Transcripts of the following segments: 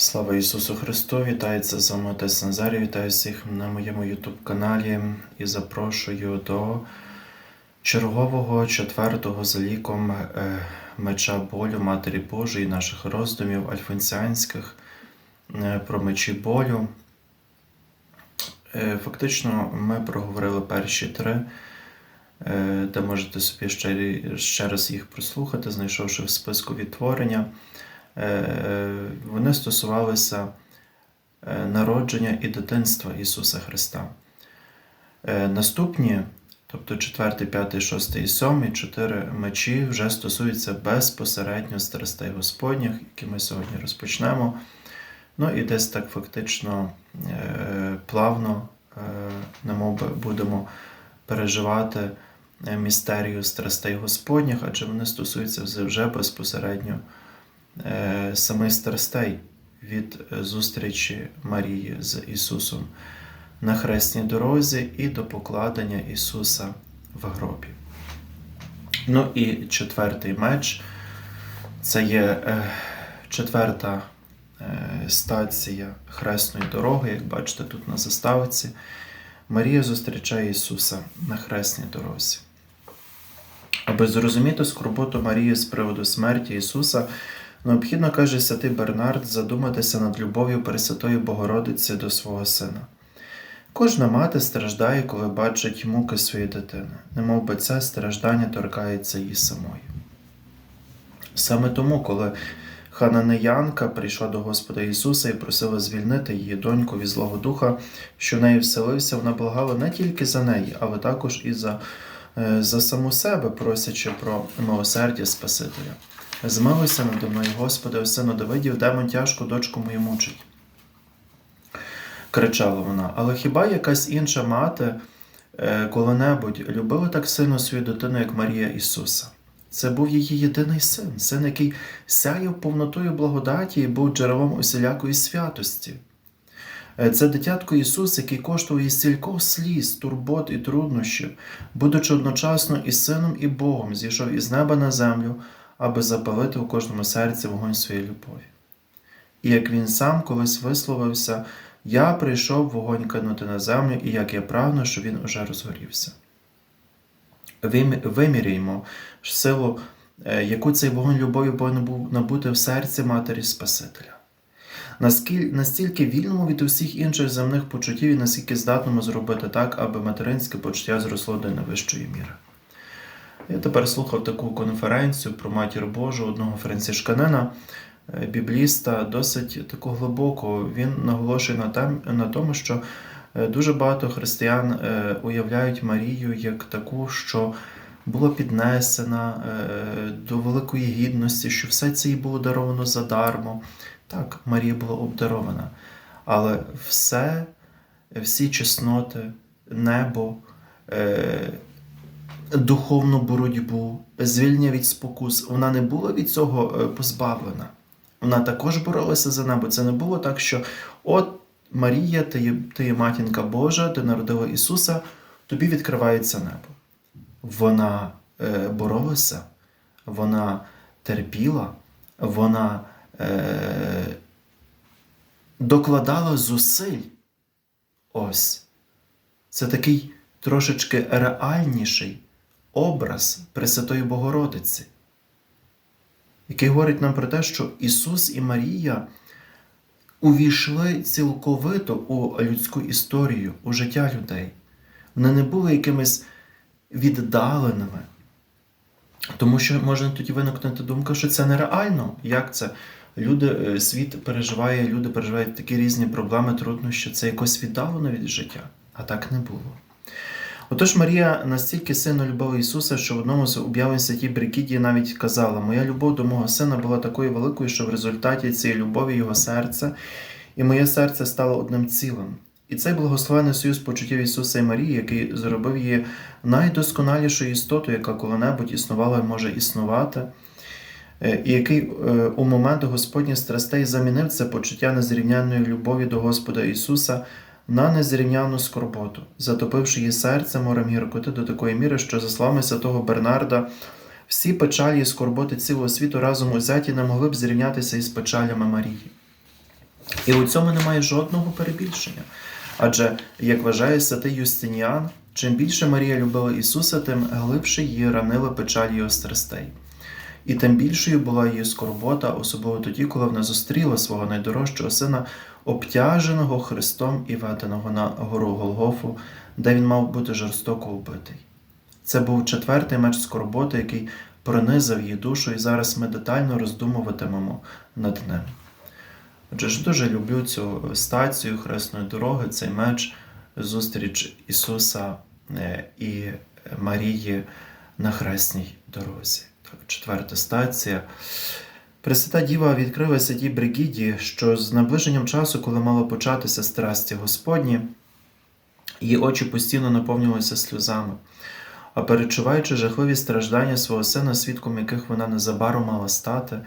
Слава Ісусу Христу! Вітається з вами Отець Назарій, вітаю всіх на моєму YouTube каналі і запрошую до чергового четвертого за ліком е, меча болю Матері Божої, наших роздумів альфонсіанських е, про мечі болю. Е, Фактично, ми проговорили перші три, де можете собі ще, ще раз їх прослухати, знайшовши в списку відтворення. Е, Вони стосувалися е, народження і дитинства Ісуса Христа. Е, Наступні, тобто 4, 5, 6 і 7, чотири мечі вже стосуються безпосередньо страстей Господніх, які ми сьогодні розпочнемо. Ну і десь так фактично е, плавно, е, немов би будемо переживати е, містерію страстей Господніх, адже вони стосуються вже безпосередньо е, самих страстей від е, зустрічі Марії з Ісусом на хресній дорозі і до покладення Ісуса в гробі. Ну і четвертий меч це є е, четверта стація хресної дороги, як бачите тут на заставці. Марія зустрічає Ісуса на хресній дорозі. Аби зрозуміти скорботу Марії з приводу смерті Ісуса, необхідно, каже святий Бернард, задуматися над любов'ю Пресвятої Богородиці до свого сина. Кожна мати страждає, коли бачить муки своєї дитини, немов би це страждання торкається її самої. Саме тому, коли Хананеянка прийшла до Господа Ісуса і просила звільнити її доньку від Злого Духа, що в неї вселився, вона благала не тільки за неї, але також і за, е, за саму себе, просячи про милосердя Спасителя. Змилуйся надо мною, Господи, сину Давидів, демон тяжко дочку мою мучить. кричала вона. Але хіба якась інша мати е, коли-небудь любила так сильно свою дитину, як Марія Ісуса? Це був її єдиний син, син, який сяяв повнотою благодаті і був джерелом усілякої святості. Е, Це дитятко Ісус, який коштував їй стількох сліз, турбот і труднощів, будучи одночасно і сином, і Богом, зійшов із неба на землю, аби запалити у кожному серці вогонь своєї любові. І як він сам колись висловився, я прийшов вогонь кинути на землю, і як я прагну, що він уже розгорівся. Вим- Виміряємо силу, е, яку цей вогонь любові повинен був набути в серці Матері Спасителя. Настільки вільному від усіх інших земних почуттів і наскільки здатному зробити так, аби материнське почуття зросло до найвищої міри. Я тепер слухав таку конференцію про матір Божу одного францишканина, е, бібліста, досить таку глибоку. Він наголошує на, тем, на тому, що е, дуже багато християн е, уявляють Марію як таку, що була піднесена до великої гідності, що все це їй було даровано задармо. Так, Марія була обдарована, але все, всі чесноти, небо, духовну боротьбу, звільнення від спокус, вона не була від цього е, позбавлена. Вона також боролася за небо. Це не було так, що от Марія, ти ти є матінка Божа, ти народила Ісуса, тобі відкривається небо. Вона е, боролася, вона терпіла, вона е, докладала зусиль. Ось. Це такий трошечки реальніший образ Пресвятої Богородиці, який говорить нам про те, що Ісус і Марія увійшли цілковито у людську історію, у життя людей. Вони не були якимись віддаленими. Тому що може тоді виникнути думка, що це нереально. Як це? Люди, е, світ переживає, люди переживають такі різні проблеми, труднощі, це якось віддалено від життя, а так не було. Отож Марія настільки сильно любила Ісуса, що в одному з об'явлень святій Брикіді навіть казала: Моя любов до мого сина була такою великою, що в результаті цієї любові його серце і моє серце стало одним цілим. І цей благословений союз почуттів Ісуса і Марії, який зробив її найдосконалішою істотою, яка коли-небудь існувала і може існувати, е, і який е, у момент Господніх страстей замінив це почуття незрівнянної любові до Господа Ісуса на незрівняну скорботу, затопивши її серце морем гіркоти до такої міри, що, за словами святого Бернарда, всі печалі і скорботи цілого світу разом узяті не могли б зрівнятися із печалями Марії. І у цьому немає жодного перебільшення. Адже, як вважає святий Юстиніан, чим більше Марія любила Ісуса, тим глибше її ранила печаль його страстей. І тим більшою була її скорбота, особливо тоді, коли вона зустріла свого найдорожчого сина, обтяженого Христом і веденого на гору Голгофу, де він мав бути жорстоко вбитий. Це був четвертий меч скорботи, який пронизав її душу, і зараз ми детально роздумуватимемо над ним. Отже, ж дуже люблю цю стацію хресної дороги, цей меч, зустріч Ісуса е, і Марії на хресній дорозі. Так, четверта стація. Пресвята Діва відкрила святій Бригіді, що з наближенням часу, коли мало початися страсті Господні, її очі постійно наповнювалися сльозами. А перечуваючи жахливі страждання свого сина, свідком яких вона незабаром мала стати,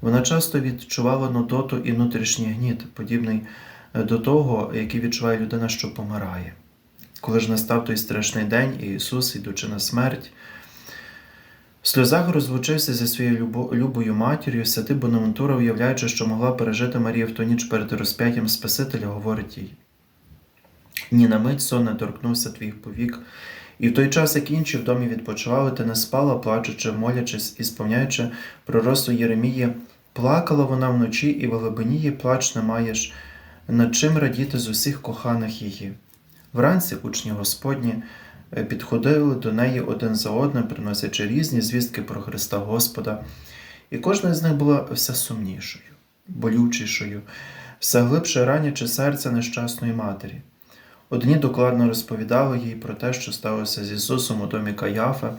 вона часто відчувала нудоту і внутрішній гніт, подібний е, до того, який відчуває людина, що помирає. Коли ж настав той страшний день, і Ісус, ідучи на смерть, в сльозах розлучився зі своєю любо- любою матір'ю, святий Бонавентура, уявляючи, що могла пережити Марія в ту ніч перед розп'яттям Спасителя, говорить їй: Ні на мить сон не торкнувся твоїх повік, і в той час, як інші в домі відпочивали, ти не спала, плачучи, молячись і сповняючи пророцтво Єремії, плакала вона вночі, і в глибині її плач не маєш, над чим радіти з усіх коханих її. Вранці учні Господні підходили до неї один за одним, приносячи різні звістки про Христа Господа, і кожна з них була все сумнішою, болючішою, все глибше ранячи серце нещасної матері. Одні докладно розповідали їй про те, що сталося з Ісусом у домі Каяфа,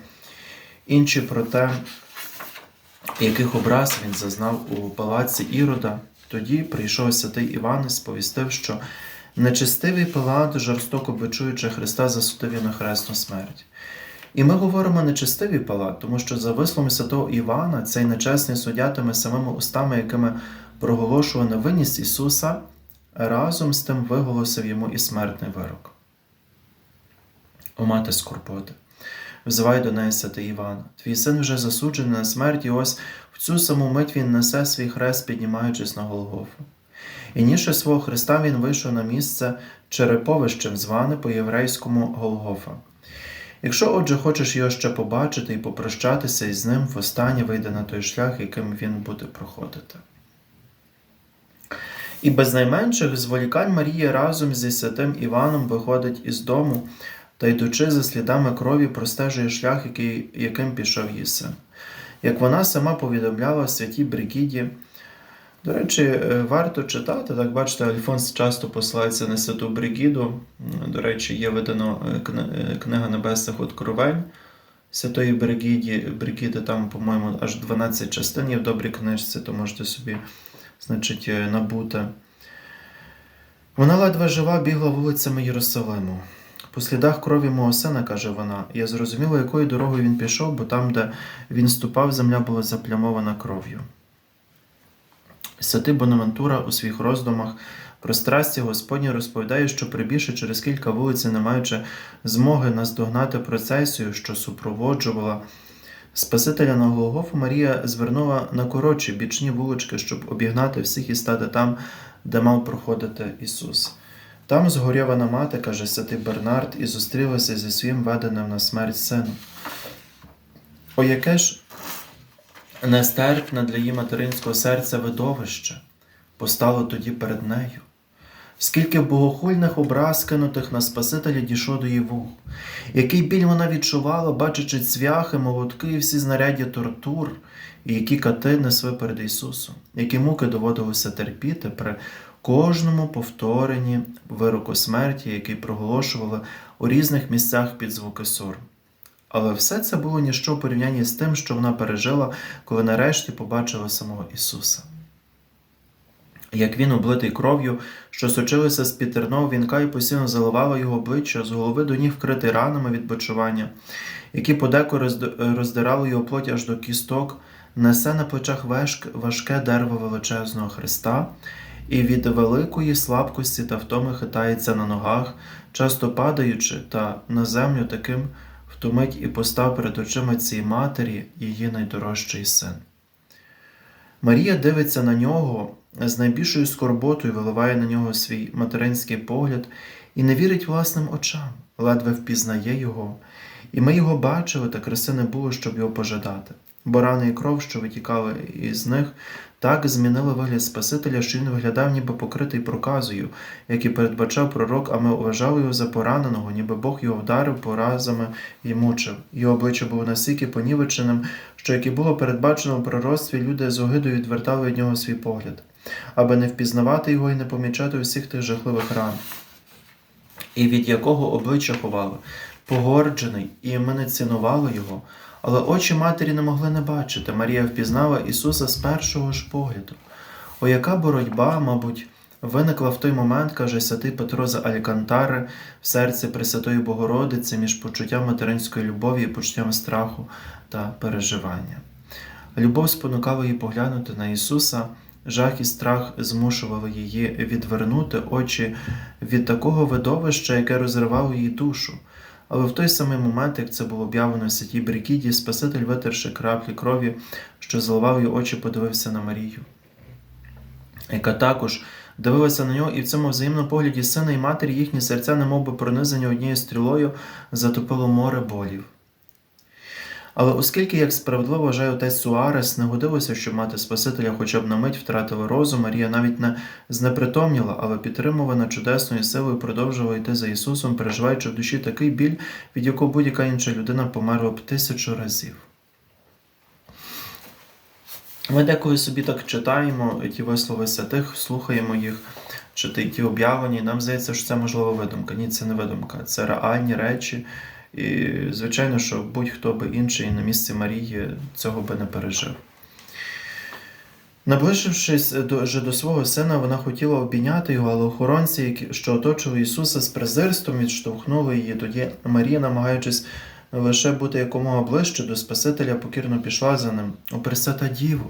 інші про те, яких образ він зазнав у палаці Ірода. Тоді прийшов святий Іван і сповістив, що нечестивий Пилат, жорстоко бичуючи Христа, засудив на хресну смерть. І ми говоримо нечестивий Пилат, тому що за висловом святого Івана цей нечесний суддя тими самими устами, якими проголошував невинність Ісуса, разом з тим виголосив йому і смертний вирок. О мати скорботи, взивай до неї святий Івана. Твій син вже засуджений на смерть, і ось в цю саму мить він несе свій хрест, піднімаючись на Голгофу. І свого Христа він вийшов на місце череповищем, зване по-єврейському Голгофа. Якщо, отже, хочеш його ще побачити і попрощатися із ним, востаннє вийде на той шлях, яким він буде проходити. І без найменших зволікань Марія разом зі святим Іваном виходить із дому та, йдучи за слідами крові, простежує шлях, який, яким пішов її син. Як вона сама повідомляла святій Бригіді, до речі, е, варто читати, так бачите, Альфонс часто посилається на святу Бригіду. До речі, є видано е, е, книга Небесних Откровень Святої Бригіді, Бригіди, там, по-моєму, аж 12 частин є в добрій книжці, то можете собі значить, набути. Вона ледве жива бігла вулицями Єрусалиму. По слідах крові мого сина, каже вона, я зрозуміла, якою дорогою він пішов, бо там, де він ступав, земля була заплямована кров'ю. Святий Бонавентура у своїх роздумах про страсті Господні розповідає, що прибігши через кілька вулиць, не маючи змоги наздогнати процесію, що супроводжувала Спасителя на Голгофу, Марія звернула на коротші бічні вулички, щоб обігнати всіх і стати там, де мав проходити Ісус. Там згорьована мати, каже святий Бернард, і зустрілася зі своїм веденим на смерть сином. О, яке ж нестерпне для її материнського серця видовище постало тоді перед нею. Скільки богохульних образ кинутих на Спасителя дійшло до її вух, який біль вона відчувала, бачачи цвяхи, молотки і всі знаряддя тортур, і які кати несли перед Ісусом, які муки доводилося терпіти при кожному повторенні вироку смерті, який проголошували у різних місцях під звуки сор. Але все це було ніщо в порівнянні з тим, що вона пережила, коли нарешті побачила самого Ісуса. Як він, облитий кров'ю, що сочилася з пітерного вінка і постійно заливала його обличчя, з голови до ніг вкритий ранами від почування, які подеку роздирали його плоть аж до кісток, несе на плечах важке дерево величезного Христа, і від великої слабкості та втоми хитається на ногах, часто падаючи та на землю таким втомить і постав перед очима цій матері її найдорожчий син. Марія дивиться на нього з найбільшою скорботою, виливає на нього свій материнський погляд і не вірить власним очам, ледве впізнає його. І ми його бачили, та краси не було, щоб його пожадати. Бо рани і кров, що витікали із них, так змінили вигляд Спасителя, що він виглядав ніби покритий проказою, як і передбачав пророк, а ми вважали його за пораненого, ніби Бог його вдарив поразами і мучив. Його обличчя було настільки понівеченим, що, як і було передбачено в пророцтві, люди з огидою відвертали від нього свій погляд, аби не впізнавати його і не помічати усіх тих жахливих ран, і від якого обличчя ховали, погорджений, і ми не цінували його. Але очі матері не могли не бачити. Марія впізнала Ісуса з першого ж погляду. О, яка боротьба, мабуть, виникла в той момент, каже святий Петро з Алькантари, в серці Пресвятої Богородиці між почуттям материнської любові і почуттям страху та переживання. Любов спонукала її поглянути на Ісуса, жах і страх змушували її відвернути очі від такого видовища, яке розривало її душу. Але в той самий момент, як це було об'явлено в святій Брикіді, Спаситель, витерши краплі крові, що заливав її очі, подивився на Марію, яка також дивилася на нього, і в цьому взаємному погляді сина і матері їхні серця, немов би пронизані однією стрілою, затопило море болів. Але оскільки, як справедливо вважає отець Суарес, не годилося, щоб мати Спасителя хоча б на мить втратила розум, Марія навіть не знепритомніла, але підтримувана чудесною силою продовжувала йти за Ісусом, переживаючи в душі такий біль, від якого будь-яка інша людина померла б тисячу разів. Ми деколи собі так читаємо ті вислови святих, слухаємо їх, чи ті об'явлені, і нам здається, що це можливо видумка. Ні, це не видумка, це реальні речі. І, звичайно, що будь-хто би інший на місці Марії цього би не пережив. Наближившись до, до свого сина, вона хотіла обійняти його, але охоронці, що оточували Ісуса з презирством, відштовхнули її. Тоді Марія, намагаючись лише бути якомога ближче до Спасителя, покірно пішла за ним. О, Пресвята Діву,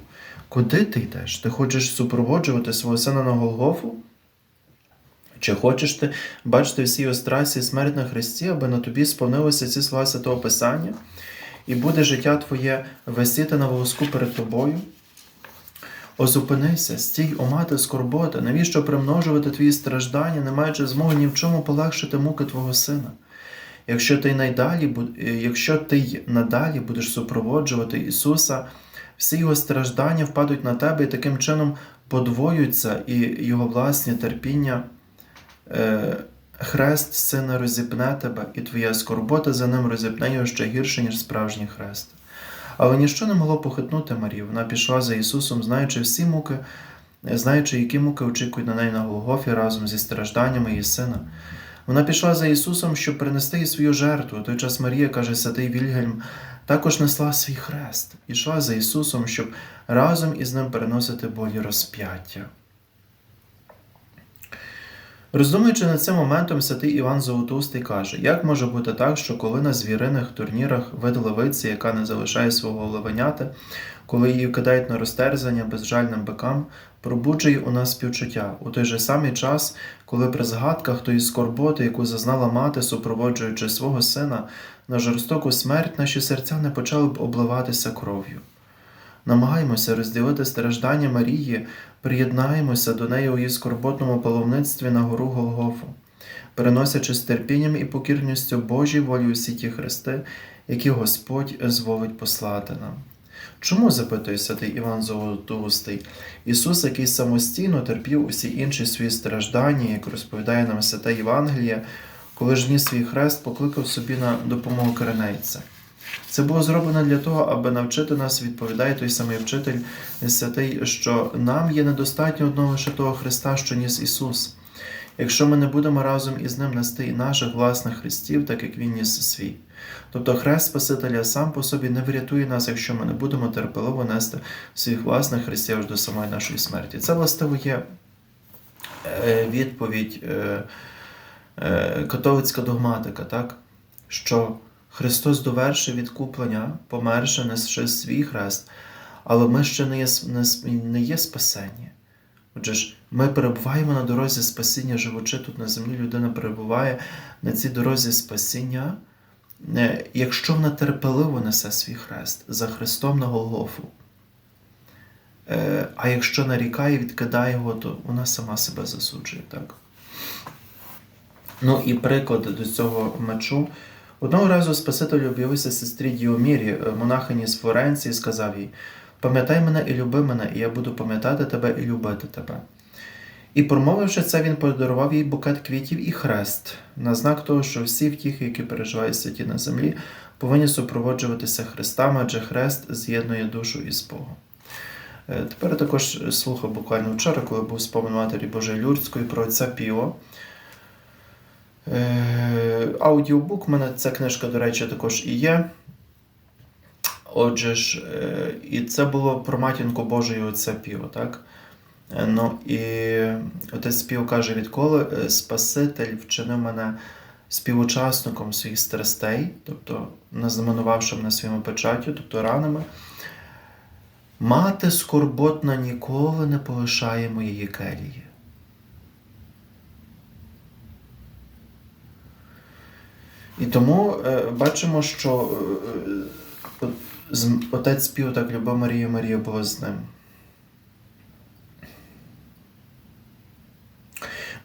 куди ти йдеш? Ти хочеш супроводжувати свого сина на Голгофу? Чи хочеш ти бачити всі його страсті і смерть на Христі, аби на тобі сповнилися ці слова Святого Писання, і буде життя твоє висіти на волоску перед тобою? О, зупинися, стій, о мати скорбота, навіщо примножувати твої страждання, не маючи змоги ні в чому полегшити муки твого сина? Якщо ти найдалі, е, якщо ти надалі будеш супроводжувати Ісуса, всі його страждання впадуть на тебе і таким чином подвоюються, і його власні терпіння. Е, Хрест сина розіпне тебе, і твоя скорбота за ним розіпне його ще гірше, ніж справжній хрест. Але ніщо не могло похитнути Марію. Вона пішла за Ісусом, знаючи всі муки, знаючи, які муки очікують на неї на Голгофі разом зі стражданнями її сина. Вона пішла за Ісусом, щоб принести їй свою жертву. У той час Марія, каже святий Вільгельм, також несла свій хрест, ішла за Ісусом, щоб разом із ним переносити болі розп'яття. Роздумуючи над цим моментом, святий Іван Золотоустий каже, як може бути так, що коли на звіриних турнірах вид левиці, яка не залишає свого левеняти, коли її кидають на розтерзання безжальним бикам, пробуджує у нас співчуття у той же самий час, коли при згадках тої скорботи, яку зазнала мати, супроводжуючи свого сина, на жорстоку смерть наші серця не почали б обливатися кров'ю. Намагаємося розділити страждання Марії, приєднаємося до неї у її скорботному паломництві на гору Голгофу, переносячи з терпінням і покірністю Божій волі усі ті хрести, які Господь зволить послати нам. Чому, запитує святий Іван Золотоустий, Ісус, який самостійно терпів усі інші свої страждання, як розповідає нам святе Євангеліє, коли ж ніс свій хрест, покликав собі на допомогу коренейця. Це було зроблено для того, аби навчити нас, відповідає той самий вчитель святий, що нам є недостатньо одного лише того Христа, що ніс Ісус. Якщо ми не будемо разом із Ним нести і наших власних хрестів, так як Він ніс свій. Тобто хрест Спасителя сам по собі не врятує нас, якщо ми не будемо терпеливо нести своїх власних хрестів аж до самої нашої смерті. Це властиво є е, відповідь е, е, католицька догматика, так? що Христос довершив відкуплення, померши, несши свій хрест, але ми ще не є, не, є спасені. Отже ж, ми перебуваємо на дорозі спасіння, живучи тут на землі, людина перебуває на цій дорозі спасіння, якщо вона терпеливо несе свій хрест за Христом на Голгофу. Е, А якщо нарікає, відкидає його, то вона сама себе засуджує. Так? Ну і приклад до цього мечу. Одного разу Спаситель об'явився сестрі Діомірі, е, монахині з Флоренції, сказав їй: Пам'ятай мене і люби мене, і я буду пам'ятати тебе і любити тебе. І промовивши це, він подарував їй букет квітів і хрест, на знак того, що всі втіхи, які переживають святі на землі, повинні супроводжуватися хрестами, адже хрест з'єднує душу із Богом. Е, Тепер також слухав буквально вчора, коли був спомин Матері Божої Люрської про отця Піо. Е, Аудіобук, в мене ця книжка, до речі, також і є. Отже ж, е, і це було про матінку Божою отця Піо, так? Е, Ну і отець Піо каже, відколи Спаситель вчинив мене співучасником своїх страстей, тобто назнаменувавши мене своїми печаттю, тобто ранами, мати скорботна ніколи не полишає моєї келії. І тому е, бачимо, що е, е, отець Піо так любив Марію, Марія була з ним.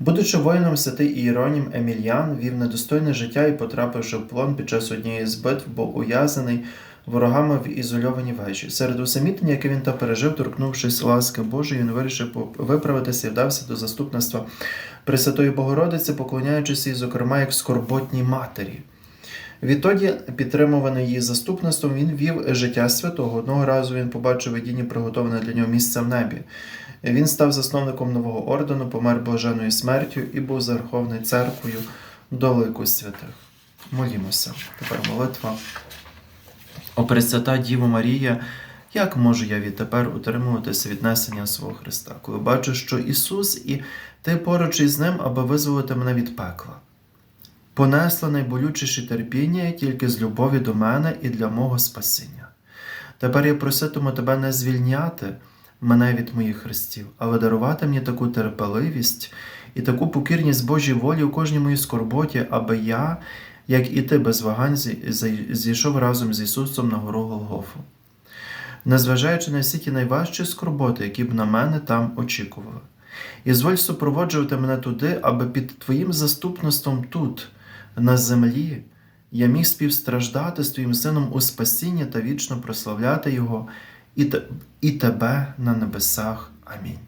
Будучи воїном, святий Іеронім Емільян вів недостойне життя і потрапивши в полон під час однієї з битв, був ув'язаний ворогами в ізольованій вежі. Серед усамітнення, яке він та пережив, торкнувшись ласки Божої, він вирішив виправитися і вдався до заступництва Пресвятої Богородиці, поклоняючись їй, зокрема, як скорботній матері. Відтоді, підтримуваний її заступництвом, він вів життя святого. Одного разу він побачив видіння приготоване для нього місце в небі. Він став засновником нового ордену, помер блаженною смертю і був зарахований церквою до лику святих. Молімося. Тепер молитва. О Пресвята Діво Марія, як можу я відтепер утримуватися від несення свого Христа, коли бачу, що Ісус і ти поруч із ним, аби визволити мене від пекла? Понесла найболючіші терпіння тільки з любові до мене і для мого спасіння. Тепер я проситиму тебе не звільняти мене від моїх хрестів, але дарувати мені таку терпеливість і таку покірність Божій волі у кожній моїй скорботі, аби я, як і ти без вагань, зі- зі- зійшов разом з Ісусом на гору Голгофу. Незважаючи на всі ті найважчі скорботи, які б на мене там очікували. І зволь супроводжувати мене туди, аби під Твоїм заступництвом тут, на землі, я міг співстраждати з Твоїм Сином у спасінні та вічно прославляти Його і, і Тебе на небесах. Амінь.